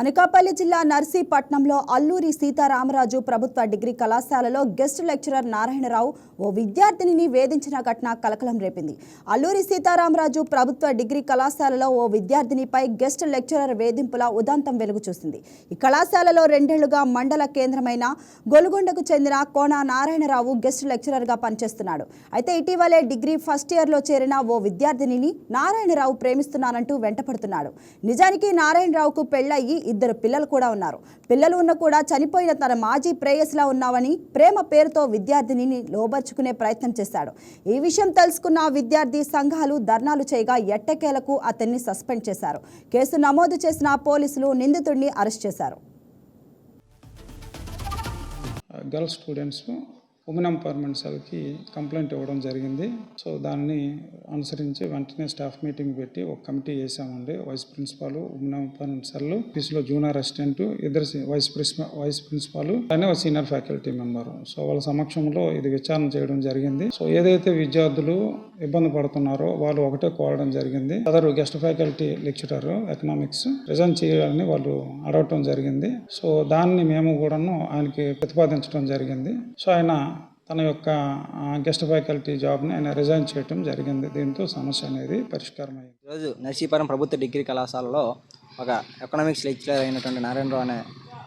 అనకాపల్లి జిల్లా నర్సీపట్నంలో అల్లూరి సీతారామరాజు ప్రభుత్వ డిగ్రీ కళాశాలలో గెస్ట్ లెక్చరర్ నారాయణరావు ఓ విద్యార్థినిని వేధించిన ఘటన కలకలం రేపింది. అల్లూరి సీతారామరాజు ప్రభుత్వ డిగ్రీ కళాశాలలో ఓ విద్యార్థినిపై గెస్ట్ లెక్చరర్ వేధింపుల ఉదాంతం వెలుగు చూసింది ఈ కళాశాలలో రెండేళ్ళుగా మండల కేంద్రమైన గొలుగొండకు చెందిన కోన నారాయణరావు గెస్ట్ లెక్చరర్గా పనిచేస్తున్నాడు. అయితే ఇటీవలే డిగ్రీ ఫస్ట్ ఇయర్లో చేరిన ఓ విద్యార్థినిని నారాయణరావు ప్రేమిస్తున్నానంటూ వెంటపడుతున్నాడు. నిజానికి నారాయణరావుకు పెళ్ళయ్యి ఇద్దరు పిల్లలు కూడా ఉన్నారు. పిల్లలు ఉన్న కూడా చనిపోయిన తన మాజీ ప్రేయస్లా ఉన్నావని ప్రేమ పేరుతో విద్యార్థినిని లోబర్చుకునే ప్రయత్నం చేశాడు. ఈ విషయం తెలుసుకున్న విద్యార్థి సంఘాలు ధర్నాలు చేయగా ఎట్టకేలకు అతన్ని సస్పెండ్ చేశారు. కేసు నమోదు చేసిన పోలీసులు నిందితుడిని అరెస్ట్ చేశారు. గర్ల్స్ స్టూడెంట్స్ ఉమెన్ ఎంపవర్మెంట్ సెల్కి కంప్లైంట్ ఇవ్వడం జరిగింది. సో దాన్ని అనుసరించి వెంటనే స్టాఫ్ మీటింగ్ పెట్టి ఒక కమిటీ వేసామండి. Vice principal women empowerment cell ఆఫీస్లో జూనియర్ అసిస్టెంట్ ఇద్దరు వైస్ ప్రిన్సిపల్ వైస్ ప్రిన్సిపాల్ అనే ఒక సీనియర్ ఫ్యాకల్టీ మెంబర్. సో వాళ్ళ సమక్షంలో ఇది విచారణ చేయడం జరిగింది. సో ఏదైతే విద్యార్థులు ఇబ్బంది పడుతున్నారో వాళ్ళు ఒకటే కోరడం జరిగింది. Other guest faculty lecturer economics resign చేయాలని వాళ్ళు అడగటం జరిగింది. సో దాన్ని మేము కూడాను ఆయనకి ప్రతిపాదించడం జరిగింది. సో ఆయన తన యొక్క గెస్ట్ ఫ్యాకల్టీ జాబ్ని ఆయన రిజైన్ చేయడం జరిగింది. దీంతో సమస్య అనేది పరిష్కారం అయింది ఈరోజు నర్సీపురం ప్రభుత్వ డిగ్రీ కళాశాలలో ఒక ఎకనామిక్స్ లెక్చరర్ అయినటువంటి నారాయణరావు అనే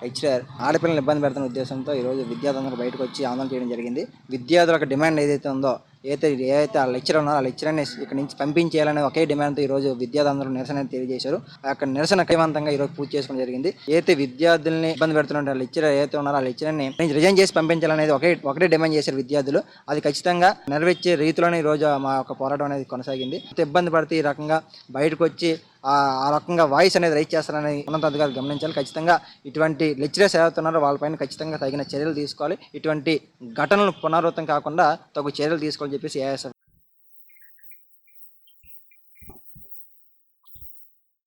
లెక్చరర్ ఆడపిల్లలను ఇబ్బంది పెడుతున్న ఉద్దేశంతో ఈరోజు విద్యార్థులందరూ బయటకు వచ్చి ఆందోళన చేయడం జరిగింది. విద్యార్థులకు డిమాండ్ ఏదైతే ఉందో ఏదైతే ఏదైతే ఆ లెక్చర్ ఉన్నారో ఆ లెక్చర్ని ఇక్కడ నుంచి పంపించేయాలనే ఒకే డిమాండ్తో ఈరోజు విద్యార్థులందరూ నిరసన తెలియజేశారు. అక్కడ నిరసన కైవంతంగా ఈరోజు పూర్తి చేసుకోవడం జరిగింది. ఏదైతే విద్యార్థుల్ని ఇబ్బంది పెడుతున్న లెక్చరర్ ఏదైతే ఉన్నారో ఆ లెక్చర్ని రిజైన్ చేసి పంపించాలనేది ఒకే ఒకటే డిమాండ్ చేశారు విద్యార్థులు. అది ఖచ్చితంగా నెరవేర్చే రీతిలోనే ఈరోజు రోజు మా యొక్క పోరాటం అనేది కొనసాగింది. ఇబ్బంది పడితే ఈ రకంగా బయటకు వచ్చి ఆ రకంగా వాయిస్ అనేది రైట్ చేస్తారని ఉన్నతాధికారులు గమనించాలి. ఖచ్చితంగా ఇటువంటి లెక్చరర్స్ ఏదవుతున్నారో వాళ్ళపైన ఖచ్చితంగా తగిన చర్యలు తీసుకోవాలి. ఇటువంటి ఘటనలు పునరావృతం కాకుండా తగు చర్యలు తీసుకోవాలని చెప్పేసి ఏఎస్ఎఫ్